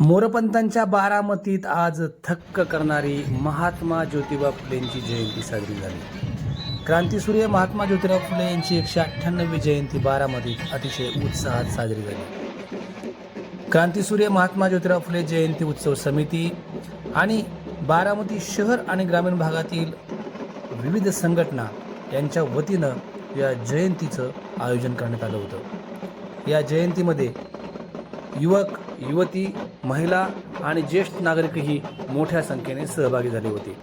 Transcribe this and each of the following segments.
मोरपंतांच्या बारामतीत आज थक्क करणारी महात्मा ज्योतिबा फुलेंची जयंती साजरी झाली. क्रांतीसूर्य महात्मा ज्योतिराव फुले यांची एकशे अठ्ठ्याण्णवी जयंती बारामतीत अतिशय उत्साहात साजरी झाली. क्रांतीसूर्य महात्मा ज्योतिराव फुले जयंती उत्सव समिती आणि बारामती शहर आणि ग्रामीण भागातील विविध संघटना यांच्या वतीनं या जयंतीचं आयोजन करण्यात आलं होतं. या जयंतीमध्ये युवक युवती महिला आणि ज्येष्ठ नागरिकही मोठ्या संख्येने सहभागी झाले होते.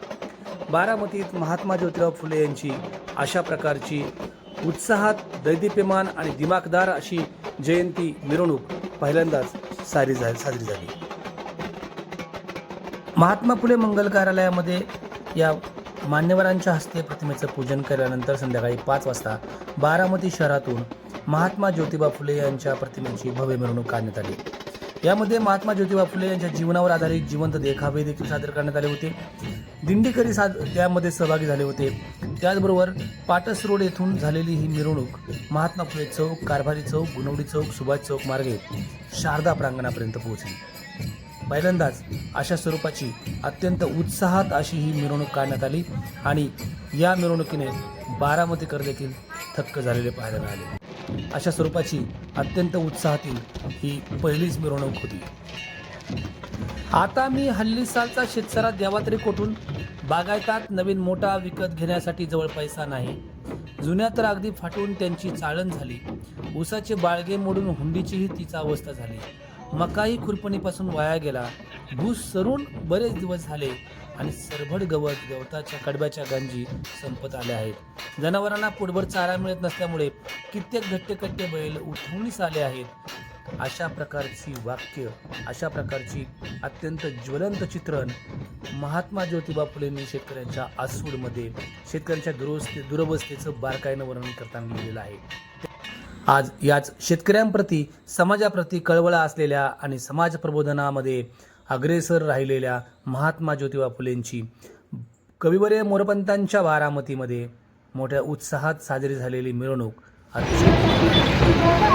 बारामतीत महात्मा ज्योतिराव फुले यांची अशा प्रकारची उत्साहात दैदिप्यमान आणि दिमागदार अशी जयंती मिरवणूक पहिल्यांदाच सारी झा साजरी झाली. महात्मा फुले मंगल कार्यालयामध्ये या मान्यवरांच्या हस्ते प्रतिमेचं पूजन केल्यानंतर संध्याकाळी पाच वाजता बारामती शहरातून महात्मा ज्योतिबा फुले यांच्या प्रतिमेची भव्य मिरवणूक काढण्यात आली. यामध्ये महात्मा ज्योतिबा फुले यांच्या जीवनावर आधारित जिवंत देखावे देखील सादर करण्यात आले होते. दिंडीकरी साद त्यामध्ये सहभागी झाले होते. त्याचबरोबर पाटस रोड येथून झालेली ही मिरवणूक महात्मा फुले चौक कारभारी चौक गुणवडी चौक सुभाष चौक मार्गे शारदा प्रांगणापर्यंत पोहोचली. पहिल्यांदाच अशा स्वरूपाची अत्यंत उत्साहात अशी ही मिरवणूक काढण्यात आली आणि या मिरवणुकीने बारामतीकर देखील थक्क झालेले पाहायला मिळाले. अशा स्वरूपाची अत्यंत उत्साहातील ही पहिलीच मिरवणूक होती. आता मी हल्ली सालचा शेतसरा द्यावा तरी कोठून? बागायतात नवीन मोठा विकत घेण्यासाठी जवळ पैसा नाही. जुन्या तर अगदी फाटून त्यांची चाळण झाली. ऊसाचे बाळगे मोडून हुंडीचीही तिचा अवस्था झाली. मकाही खुरपणीपासून वाया गेला. भूस सरून बरेच दिवस झाले. आणि सरभड गवत गवताच्या कडब्याच्या गांजी संपत आल्या आहेत. जनावरांना पोटभर चारा मिळत नसल्यामुळे कित्येक घट्टे कट्टे बैल उठवणीस आले आहेत. अशा प्रकारची वाक्य अशा प्रकारची अत्यंत ज्वलंत चित्रण महात्मा ज्योतिबा फुलेंनी शेतकऱ्यांच्या आसूडमध्ये शेतकऱ्यांच्या दुरवस्थे दुरवस्थेचं बारकाईनं वर्णन करताना लिहिलेलं आहे. आज याच शेतकऱ्यांप्रती समाजाप्रती कळवळा असलेल्या आणि समाज प्रबोधनामध्ये अग्रेसर राहिलेल्या महात्मा ज्योतिबा फुलेंची कविवर्य मोरपंतांच्या बारामतीमध्ये मोठ्या उत्साहात साजरी झालेली मिरवणूक अतिशय